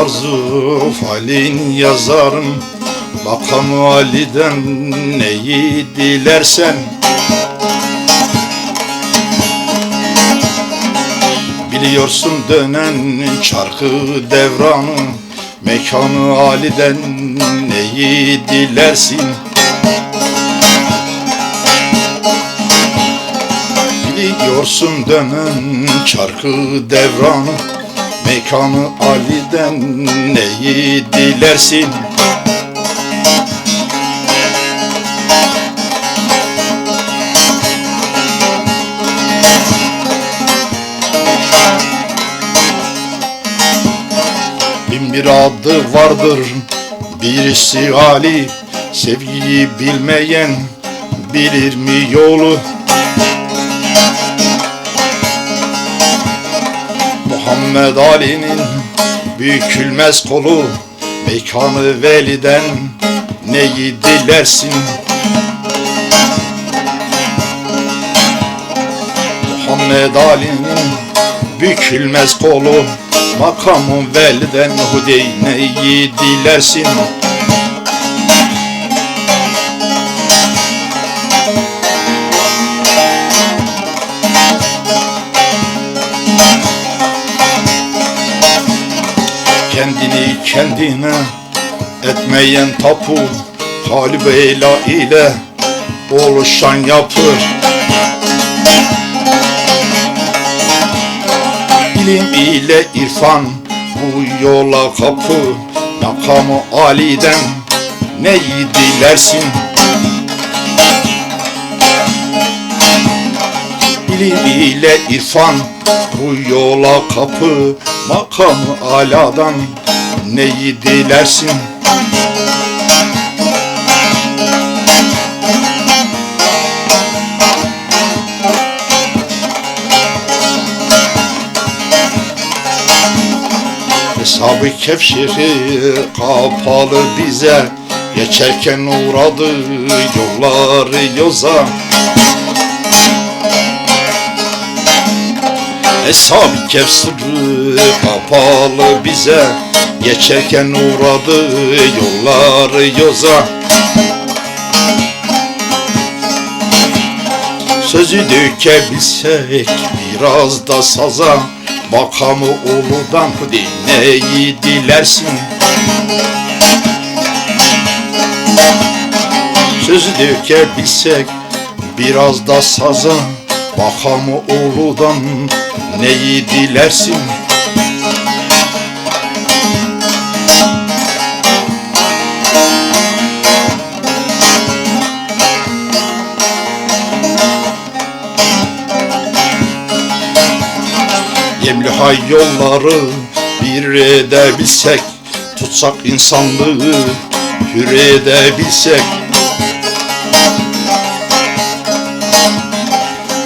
arzu falin yazarım. Makam Ali'den neyi dilersen. Biliyorsun dönen çarkı devranı. Mekanı Ali'den neyi dilersin? Biliyorsun dönen çarkı devranı Mekanı Ali'den neyi dilersin? Bin bir adı vardır birisi Ali. Sevgiyi bilmeyen bilir mi yolu Muhammed Ali'nin bükülmez kolu Mekanı veliden neyi dilersin Muhammed Ali'nin bükülmez kolu Makamın veliden hudey neyi dilersin Kendini kendine etmeyen tapu Hali beyla ile oluşan yapı İlim ile irfan bu yola kapı Makamı Ali'den neyi dilersin? İlim ile irfan bu yola kapı Makamı aladan neyi dilersin? Hesabı kefşiri kapalı bize Geçerken uğradı yolları yoza Kefsiri kapalı bize. Geçerken uğradı yolları yoza. Sözü dökebilsek biraz da saza. Makamı uludan neyi dilersin? Sözü dökebilsek biraz da saza. Makamı uludan neyi dilersin? Yemliha yolları bir edebilsek Tutsak insanlığı hür edebilsek.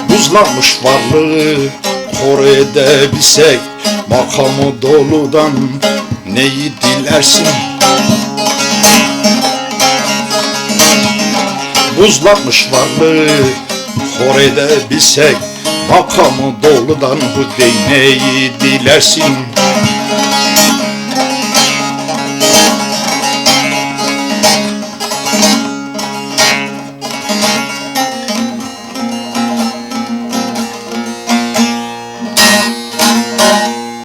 Buzlanmış varlığı kor edebilsek Makamı doludan neyi dilersin? Buzlanmış varlığı kor edebilsek Makamı doludan bu değneği dilersin